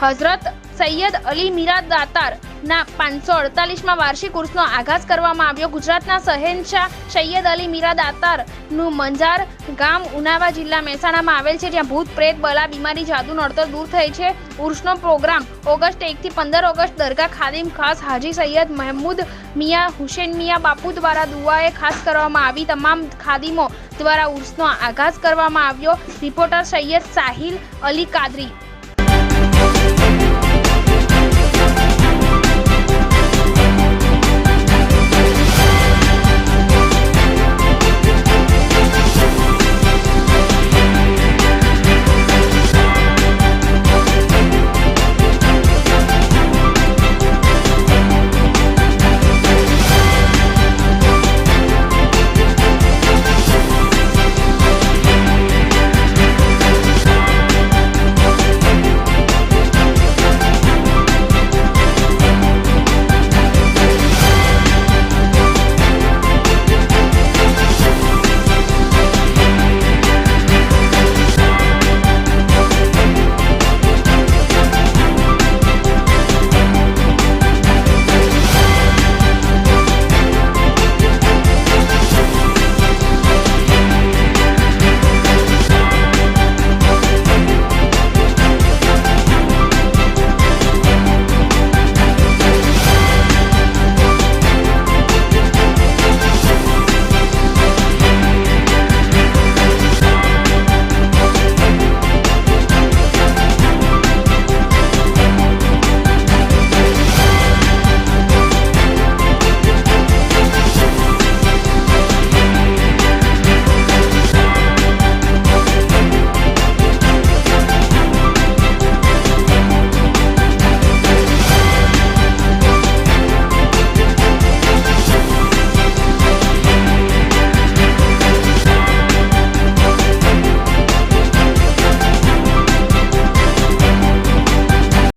હઝરત સૈયદ અલી મીરા દાતાર ના પાંચસો અડતાલીસમાં વાર્ષિક ઉર્સનો આઘાત કરવામાં આવ્યો. ગુજરાતના શહેનશાહ સૈયદ અલી મીરા દાતારનું મંજાર ગામ ઉનાવા જિલ્લા મહેસાણામાં આવેલ છે, જ્યાં ભૂત પ્રેત, બલા, બીમારી, જાદુ, નડતર દૂર થઈ છે. ઉર્સનો પ્રોગ્રામ ઓગસ્ટ એકથી પંદર ઓગસ્ટ દરગાહ ખાદિમ ખાસ હાજી સૈયદ મહેમૂદ મિયા હુસેન મિયા બાપુ દ્વારા દુઆએ ખાસ કરવામાં આવી. તમામ ખાદિમો દ્વારા ઉર્સનો આઘાત કરવામાં આવ્યો. રિપોર્ટર સૈયદ સાહિલ અલી કાદરી.